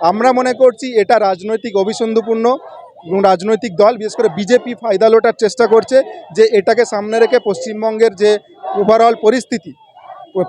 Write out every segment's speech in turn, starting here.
আমরা মনে করছি এটা রাজনৈতিক অভিসন্ধপূর্ণ এবং রাজনৈতিক দল, বিশেষ করে বিজেপি ফায়দা লোটার চেষ্টা করছে যে এটাকে সামনে রেখে পশ্চিমবঙ্গের যে ওভারঅল পরিস্থিতি,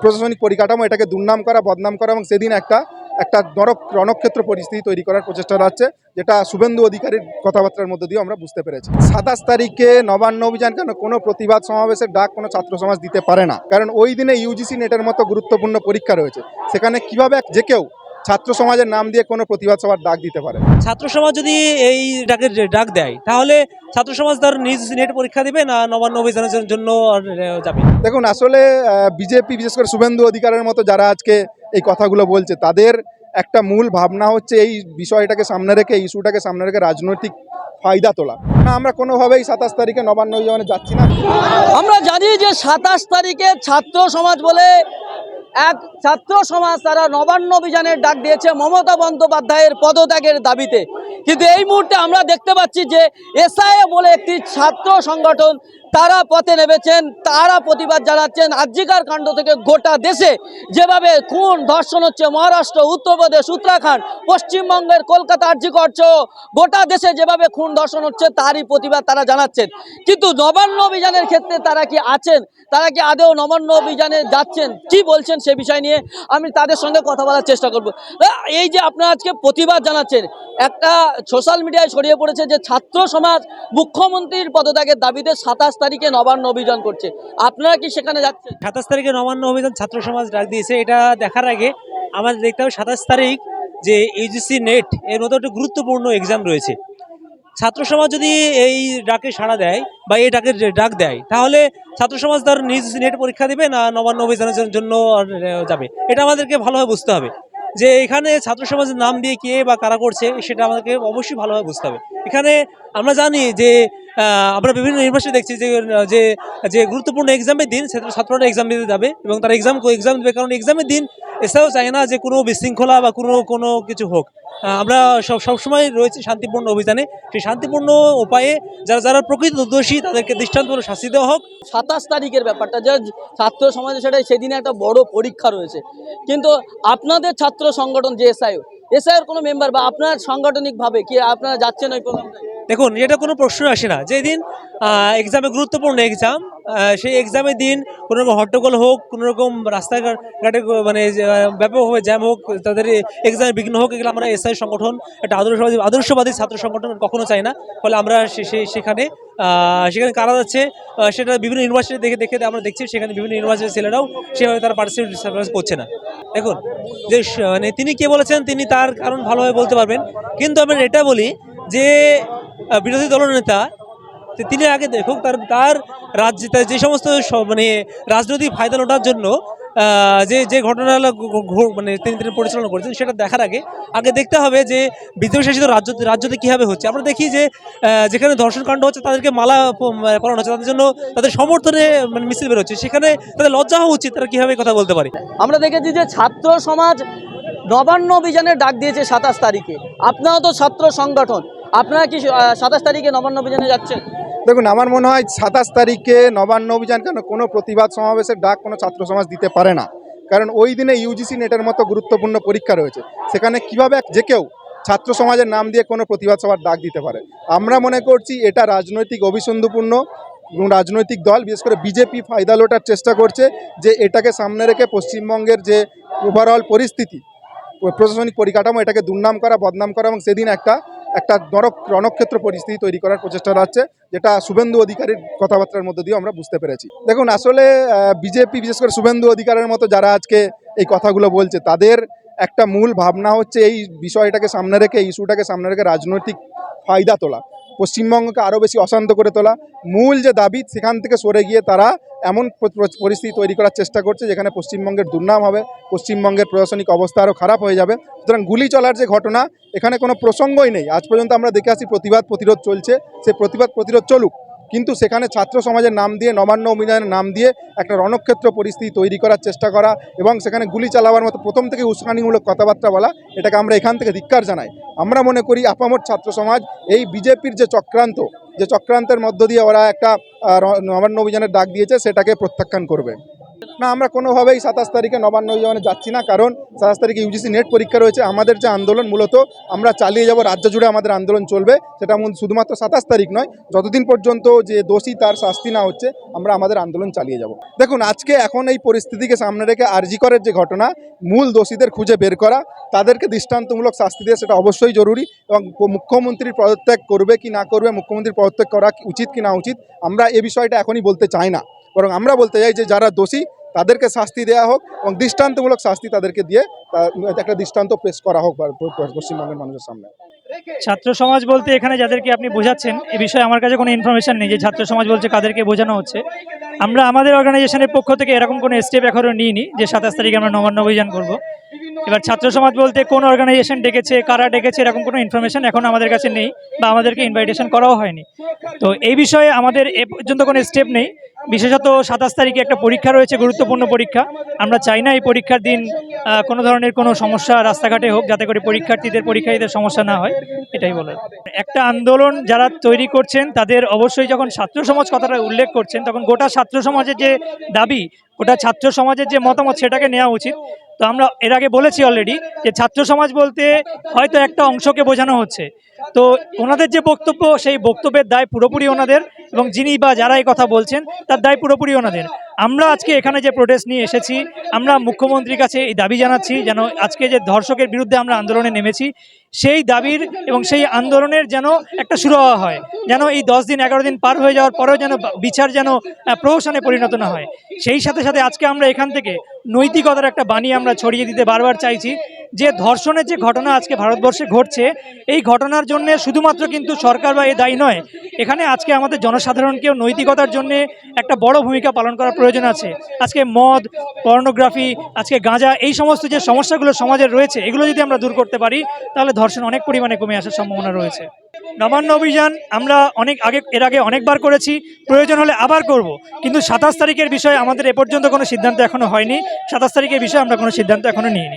প্রশাসনিক পরিকাঠামো, এটাকে দুর্নাম করা, বদনাম করা এবং সেদিন একটা একটা নরক, রণক্ষেত্র পরিস্থিতি তৈরি করার প্রচেষ্টা যাচ্ছে যেটা শুভেন্দু অধিকারীর কথাবার্তার মধ্যে দিয়ে আমরা বুঝতে পেরেছি। সাতাশ তারিখে নবান্ন অভিযান কেন কোনো প্রতিবাদ সমাবেশের ডাক কোনো ছাত্র সমাজ দিতে পারে না। কারণ ওই দিনে ইউজিসি নেটের মতো গুরুত্বপূর্ণ পরীক্ষা রয়েছে। সেখানে কীভাবে যে কেউ ছাত্র সমাজের নাম দিয়ে কোনো প্রতিবাদ সভার ডাক দিতে পারে? ছাত্র সমাজ যদি এই ডাকের ডাক দেয় তাহলে ছাত্র সমাজ তার নিজ নেট পরীক্ষা দিবে না নবান্ন অভিযানের জন্য আর, যাবে? দেখুন আসলে বিজেপি বিশেষ করে শুভেন্দু অধিকারের মতো যারা আজকে এই কথাগুলো বলছে তাদের একটা মূল ভাবনা হচ্ছে এই বিষয়টাকে সামনে রেখে ইস্যুটাকে সামনে রেখে রাজনৈতিক ফায়দা তোলা। না আমরা কোনোভাবেই সাতাশ তারিখে নবান্ন অভিযানে যাচ্ছি না। আমরা জানি যে সাতাশ তারিখে ছাত্র সমাজ বলে এক ছাত্র সমাজ তারা নবান্ন অভিযানের ডাক দিয়েছে মমতা বন্দ্যোপাধ্যায়ের পদত্যাগের দাবিতে। কিন্তু এই মুহূর্তে আমরা দেখতে পাচ্ছি যে এসআইএ বলে একটি ছাত্র সংগঠন তারা পথে নেমেছেন, তারা প্রতিবাদ জানাচ্ছেন। আজিকার কাণ্ড থেকে গোটা দেশে যেভাবে খুন ধর্ষণ হচ্ছে, মহারাষ্ট্র, উত্তরপ্রদেশ, উত্তরাখণ্ড, পশ্চিমবঙ্গের কলকাতা আর্যিকর গোটা দেশে যেভাবে খুন ধর্ষণ হচ্ছে, তারই প্রতিবাদ তারা জানাচ্ছেন। কিন্তু নবান্ন অভিযানের ক্ষেত্রে তারা কি আছেন? তারা কি আদৌ নবান্ন অভিযানে যাচ্ছেন? কি বলছেন সে বিষয় নিয়ে আমি তাদের সঙ্গে কথা বলার চেষ্টা করব। এই যে আপনারা আজকে প্রতিবাদ জানাচ্ছেন, একটা সোশ্যাল মিডিয়ায় ছড়িয়ে পড়েছে যে ছাত্র সমাজ মুখ্যমন্ত্রীর পদত্যাগের দাবিতে সাতাশ তারিখে নবান্ন অভিযান করছে। আপনারা কি সেখানে যাচ্ছেন? সাতাশ তারিখে নবান্ন অভিযান ছাত্র সমাজ ডাক দিয়েছে। এটা দেখার আগে আমাদের দেখতে হবে সাতাশ তারিখ যে ইউজিসি নেট, এর মতো একটা গুরুত্বপূর্ণ এক্সাম রয়েছে। ছাত্র সমাজ যদি এই ডাকে সাড়া দেয় বা এই ডাকের ডাক দেয়, তাহলে ছাত্র সমাজ তার নিজ নেট পরীক্ষা দেবে না নবান্ন অভিযানের জন্য যাবে। এটা আমাদেরকে ভালোভাবে বুঝতে হবে। যে এখানে ছাত্র সমাজের নাম দিয়ে কে বা কারা করছে, সেটা আমাদেরকে অবশ্যই ভালোভাবে বুঝতে হবে। এখানে আমরা জানি যে আমরা বিভিন্ন ইউনিভার্সিটি দেখছি যে যে যে গুরুত্বপূর্ণ এক্সামের দিন ছাত্র- ছাত্ররা এক্সাম দিতে যাবে এবং তারা এক্সাম এক্সাম দেবে। কারণ এক্সামের দিন এছাড়াও চায় না যে কোনো বিশৃঙ্খলা বা কোনো কোনো কিছু হোক। আমরা সব সবসময় রয়েছে শান্তিপূর্ণ অভিযানে। সেই শান্তিপূর্ণ উপায়ে যারা যারা প্রকৃত দোষী তাদেরকে দৃষ্টান্তমূলক শাস্তি দেওয়া হোক। সাতাশ তারিখের ব্যাপারটা, যে ছাত্র সমাজে সেটাই, সেদিনে একটা বড় পরীক্ষা রয়েছে। কিন্তু আপনাদের ছাত্র সংগঠন, যে এসআইও এসআইয়ের কোনো মেম্বার বা আপনার সাংগঠনিকভাবে কি আপনারা যাচ্ছেন ওই প্রোগ্রামটায় দেখুন, এটা কোনো প্রশ্ন আসে না। যেদিন এক্সামে গুরুত্বপূর্ণ এক্সাম সেই এক্সামের দিন কোনো রকম হট্টগোল হোক কোনো রকম রাস্তাঘাটে মানে ব্যাপকভাবে জ্যাম হোক, তাদের এক্সামে বিঘ্ন হোক, এগুলো আমরা এসআই সংগঠন, একটা আদর্শবাদী আদর্শবাদী ছাত্র সংগঠন কখনো চাই না। ফলে আমরা সেখানে সেখানে কারা যাচ্ছে সেটা বিভিন্ন ইউনিভার্সিটি দেখে দেখে আমরা দেখছি, সেখানে বিভিন্ন ইউনিভার্সিটির ছেলেরাও সেভাবে তারা পার্টিসিপেট করছে না। দেখুন, যে মানে তিনি কে বলেছেন, তিনি তার কারণ ভালোভাবে বলতে পারবেন। কিন্তু আমি এটা বলি যে বিরোধী দলনেতা তিনি আগে দেখুক তার তার রাজ্য যে সমস্ত মানে রাজনৈতিক ফায়দা লোটার জন্য যে যে ঘটনা মানে তিনি তিনি পরিচালনা করেছেন সেটা দেখার আগে আগে দেখতে হবে যে বিদ্রোহী শাসিত রাজ্য রাজ্যতে কীভাবে হচ্ছে। আমরা দেখি যে যেখানে ধর্ষণকাণ্ড হচ্ছে তাদেরকে মালা পরানো হচ্ছে, তাদের জন্য তাদের সমর্থনে মানে মিছিল বেরোচ্ছে। সেখানে তাদের লজ্জা হওয়া উচিত, তারা কীভাবে কথা বলতে পারে? আমরা দেখেছি যে ছাত্র সমাজ নবান্ন অভিযানের ডাক দিয়েছে সাতাশ তারিখে। আপনারাও তো ছাত্র সংগঠন। আপনারা কি সাতাশ তারিখে নবান্ন অভিযানে যাচ্ছেন? দেখুন, আমার মনে হয় সাতাশ তারিখে নবান্ন অভিযান কেন কোনো প্রতিবাদ সমাবেশের ডাক কোনো ছাত্র সমাজ দিতে পারে না। কারণ ওই দিনে ইউজিসি নেটের মতো গুরুত্বপূর্ণ পরীক্ষা রয়েছে। সেখানে কীভাবে এক- যে কেউ ছাত্র সমাজের নাম দিয়ে কোনো প্রতিবাদ সভার ডাক দিতে পারে। আমরা মনে করছি এটা রাজনৈতিক অভিসন্ধপূর্ণ রাজনৈতিক দল, বিশেষ করে বিজেপি ফায়দা লোটার চেষ্টা করছে যে এটাকে সামনে রেখে পশ্চিমবঙ্গের যে ওভারঅল পরিস্থিতি, প্রশাসনিক পরিকাঠামো, এটাকে দুর্নাম করা, বদনাম করা এবং সেদিন একটা একটা নরক রণক্ষেত্র পরিস্থিতি তৈরি করার প্রচেষ্টা আছে যেটা শুভেন্দু অধিকারীর কথাবার্তার মধ্যে দিয়ে আমরা বুঝতে পেরেছি। দেখুন, আসলে বিজেপি, বিশেষ করে শুভেন্দু অধিকারের মতো যারা আজকে এই কথাগুলো বলছে, তাদের একটা মূল ভাবনা হচ্ছে এই বিষয়টাকে সামনে রেখে ইস্যুটাকে সামনে রেখে রাজনৈতিক ফায়দা তোলা। পশ্চিমবঙ্গকে আরও বেশি অশান্ত করে তোলা। মূল যে দাবি, সেখান থেকে সরে গিয়ে তারা এমন পরিস্থিতি তৈরি করার চেষ্টা করছে, যেখানে পশ্চিমবঙ্গের দুর্নাম হবে, পশ্চিমবঙ্গের প্রশাসনিক অবস্থা আরও খারাপ হয়ে যাবে। সুতরাং গুলি চলার যে ঘটনা, এখানে কোনো প্রসঙ্গই নেই। আজ পর্যন্ত আমরা দেখে আসি, প্রতিবাদ প্রতিরোধ চলছে। সে প্রতিবাদ প্রতিরোধ চলুক। কিন্তু সেখানে ছাত্র সমাজের নাম দিয়ে, নবান্ন অভিযানের নাম দিয়ে একটা রণক্ষেত্র পরিস্থিতি তৈরি করার চেষ্টা করা এবং সেখানে গুলি চালাবার মতো প্রথম থেকে উস্কানিমূলক কথাবার্তা বলা, এটাকে আমরা এখান থেকে ধিক্কার জানাই। আমরা মনে করি আপামর ছাত্র সমাজ, এই বিজেপির যে চক্রান্ত, যে চক্রান্তের মধ্য দিয়ে ওরা একটা নবান্ন অভিযানের ডাক দিয়েছে, সেটাকে প্রত্যাখ্যান করবে। না, আমরা কোনোভাবেই সাতাশ তারিখে নবান্ন অভিযানে যাচ্ছি না, কারণ সাতাশ তারিখে ইউজিসি নেট পরীক্ষা রয়েছে। আমাদের যে আন্দোলন মূলত, আমরা চালিয়ে যাব রাজ্য জুড়ে আমাদের আন্দোলন চলবে। সেটা শুধুমাত্র সাতাশ তারিখ নয়, যতদিন পর্যন্ত যে দোষী তার শাস্তি না হচ্ছে, আমরা আমাদের আন্দোলন চালিয়ে যাব। দেখুন, আজকে এখন এই পরিস্থিতিকে সামনে রেখে আরজিকরের যে ঘটনা, মূল দোষীদের খুঁজে বের করা, তাদেরকে দৃষ্টান্তমূলক শাস্তি দেওয়া, সেটা অবশ্যই জরুরি এবং মুখ্যমন্ত্রীর পদত্যাগ করবে কি না করবে, মুখ্যমন্ত্রীর পদত্যাগ করা উচিত কি না উচিত, আমরা এ বিষয়টা এখনই বলতে চাই না। বরং আমরা বলতে চাই যে যারা দোষী, তাদেরকে শাস্তি দেওয়া হোক এবং দৃষ্টান্তমূলক শাস্তি তাদেরকে দিয়ে একটা দৃষ্টান্ত পেশ করা হোক পশ্চিমবঙ্গের মানুষের সামনে। ছাত্র সমাজ বলতে এখানে যাদেরকে আপনি বোঝাচ্ছেন, এ বিষয়ে আমার কাছে কোনো ইনফরমেশন নেই যে ছাত্র সমাজ বলছে কাদেরকে বোঝানো হচ্ছে। আমরা আমাদের অর্গানাইজেশনের পক্ষ থেকে এরকম কোনো স্টেপ এখনও নিইনি যে সাতাশ তারিখে আমরা নবান্ন অভিযান করব। এবার ছাত্র সমাজ বলতে কোন অর্গানাইজেশন ডেকেছে, কারা ডেকেছে, এরকম কোনো ইনফরমেশন এখন আমাদের কাছে নেই বা আমাদেরকে ইনভাইটেশন করাও হয়নি। তো এই বিষয়ে আমাদের এ পর্যন্ত কোনো স্টেপ নেই। বিশেষত সাতাশ তারিখে একটা পরীক্ষা রয়েছে, গুরুত্বপূর্ণ পরীক্ষা। আমরা চাই না এই পরীক্ষার দিন কোনো ধরনের কোনো সমস্যা রাস্তাঘাটে হোক, যাতে করে পরীক্ষার্থীদের পরীক্ষার্থীদের সমস্যা না হয়, এটাই বলার। একটা আন্দোলন যারা তৈরি করছেন, তাদের অবশ্যই যখন ছাত্র সমাজ কথাটা উল্লেখ করছেন, তখন গোটা ছাত্র সমাজের যে দাবি, গোটা ছাত্র সমাজের যে মতামত, সেটাকে নেওয়া উচিত। তো আমরা এর আগে বলেছি অলরেডি যে ছাত্র সমাজ বলতে হয়তো একটা অংশকে বোঝানো হচ্ছে। তো ওনাদের যে বক্তব্য, সেই বক্তব্যের দায় পুরোপুরি ওনাদের এবং যিনি বা যারা এই কথা বলছেন, তার দায় পুরোপুরি ওনাদের। আমরা আজকে এখানে যে প্রোটেস্ট নিয়ে এসেছি, আমরা মুখ্যমন্ত্রীর কাছে এই দাবি জানাচ্ছি যেন আজকে যে ধর্ষকের বিরুদ্ধে আমরা আন্দোলনে নেমেছি, সেই দাবির এবং সেই আন্দোলনের যেন একটা সুরাহা হয়, যেন এই দশ দিন এগারো দিন পার হয়ে যাওয়ার পরেও যেন বিচার যেন প্রহসানে পরিণত না হয়। সেই সাথে সাথে আজকে আমরা এখান থেকে নৈতিকতার একটা বাণী আমরা ছড়িয়ে দিতে বারবার চাইছি। যে ধর্ষণের যে ঘটনা আজকে ভারতবর্ষে ঘটছে, এই ঘটনার জন্য শুধুমাত্র কিন্তু সরকার বা এ দায়ী নয়, এখানে আজকে আমাদের জনসাধারণকেও নৈতিকতার জন্য একটা বড় ভূমিকা পালন করার প্রয়োজন আছে। আজকে মদ, পর্নোগ্রাফি, আজকে গাঁজা, এই সমস্ত যে সমস্যাগুলো সমাজের রয়েছে, এগুলো যদি আমরা দূর করতে পারি, তাহলে ধর্ষণ অনেক পরিমাণে কমে আসার সম্ভাবনা রয়েছে। নবান্ন অভিযান আমরা অনেক আগে, এর আগে অনেকবার করেছি, প্রয়োজন হলে আবার করব। কিন্তু সাতাশ তারিখের বিষয়ে আমাদের এ পর্যন্ত কোনো সিদ্ধান্ত এখনও হয়নি, সাতাশ তারিখের বিষয়ে আমরা কোনো সিদ্ধান্ত এখনও নিইনি।